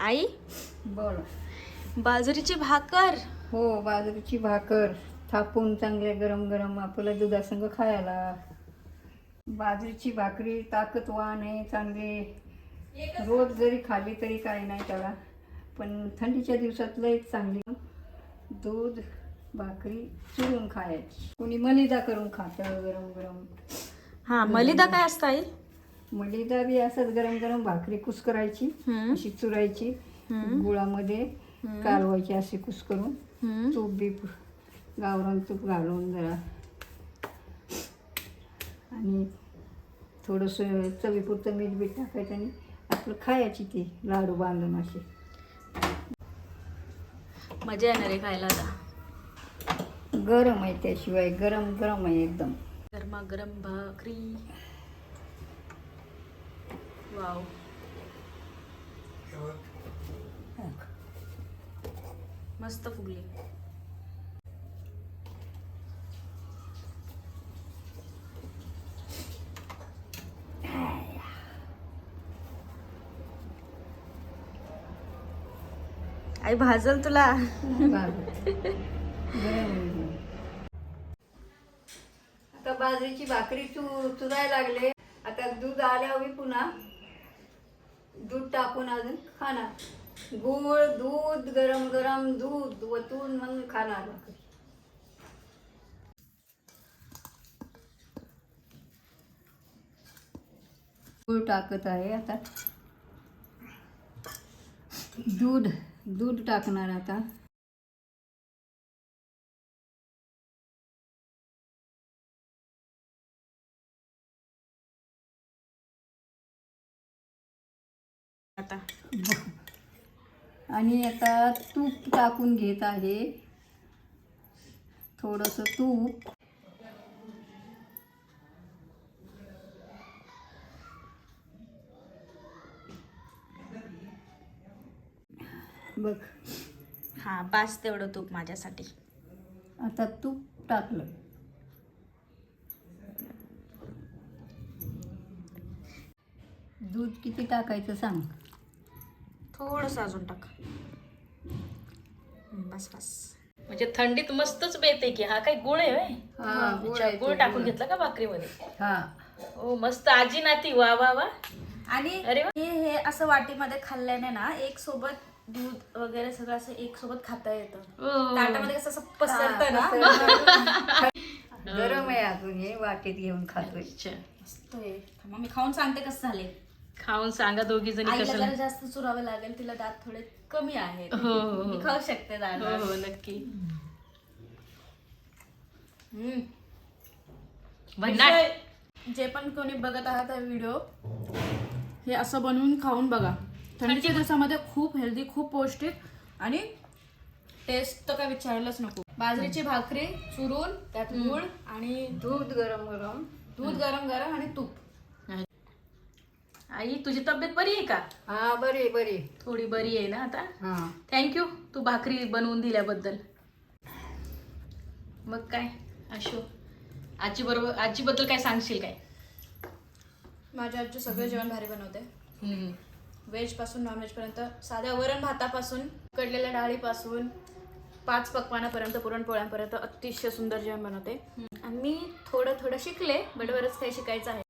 आई? बोल. बाजरीची भाकर? हो बाजरीची भाकर. थापून चांगले गरम गरम आपल्याला दुधासंग खायला. बाजरीची भाकरी ताकदवान आहे चांगली. रोज जरी खाल्ली तरी काही नाही त्याला. पण थंडीच्या दिवसात लयच चांगली. दूध भाकरी चुरून खायची. कोणी मलिदा करून खातं गरम गरम. हा मलिदा काय असतं आई? मलिदा बी असंच गरम गरम भाकरी कुस्करायची हम्म. अशी चुरायची. गुळामध्ये कालवायची अशी कुस्करून. हम्म. तूप बीप गावरान तूप घालून जरा. आणि थोडंसं चवीपुरतं मीठ बीठ टाकायचं आणि आपलं खायची ती लाडू बांधून असे मजा येणार आहे खायला आता. गरम आहे त्याशिवाय गरम गरम आहे एकदम. गरमागरम भाकरी. वाव मस्त फुगली. आई भाजल तुला. आता बाजरीची भाकरी चु चुरायला लागले. आता दूध आल्यावर पुन्हा दूध टाकून अजून खाणार. गुळ दूध गरम गरम दूध वतून मग खाणार. भाकरी गुळ टाकत आहे आता. दूध दूध टाकणार आता. आता. आणि आता तूप टाकून घेत आहे. थोडंसं तूप. बघ. हा पाच तेवढं तूप माझ्यासाठी. आता तूप टाकलं. दूध किती टाकायचं सांग? थोडस अजून टाक. बस बस. म्हणजे थंडीत मस्तच बेते की हा काय गुळ आहे? हा, गुळ टाकून. घेतला का भाकरीमध्ये? हा. हो मस्त आजी नाती वा वा वा. आणि अरे वा. हे हे असं वाटीमध्ये खाल्ल्याने ना एक सोबत दूध वगैरे सगळं असं एक सोबत खाता येतं. हो. ताटामध्ये कसं असं पसरतं ना. गरम आहे अजून हे वाटीत घेऊन खातोय. अच्छा. मस्त आहे. थांबा, मी खाऊन सांगते कसं झाले खाऊन सांगा दोघी जणी आईला कशाला. जरा जास्त चुरावं लागेल तिला दात थोडे कमी आहेत. हो, हो, हो. मी खाऊ शकते दात हो हो नक्की. हम्म. भन्नाट जे पण कोणी बघत आहात हा व्हिडिओ हे असं बनवून खाऊन बघा. थंडीच्या दिवसामध्ये खूप हेल्दी खूप पौष्टिक आणि टेस्ट तर काय विचारायलाच नको. बाजरीची भाकरी चुरून त्यात गूळ आणि दूध गरम गरम. दूध गरम गरम आणि तूप. आई तुझी तब्येत बरी आहे का? हा बरी बरी थोडी बरी आहे ना आता? हा. थँक्यू तू भाकरी बनवून दिल्याबद्दल. मग काय अशो आजी बरोबर आजीबद्दल काय सांगशील काय? माझ्या आजी सगळं जेवण भारी बनवते. हम्म. व्हेजपासून नॉन व्हेज पर्यंत साध्या वरण भातापासून उकडलेल्या डाळीपासून पाच पकवानापर्यंत पुरणपोळ्यांपर्यंत अतिशय सुंदर जेवण बनवते. आणि मी थोडं थोडं शिकले बट बरंच काही शिकायचं आहे.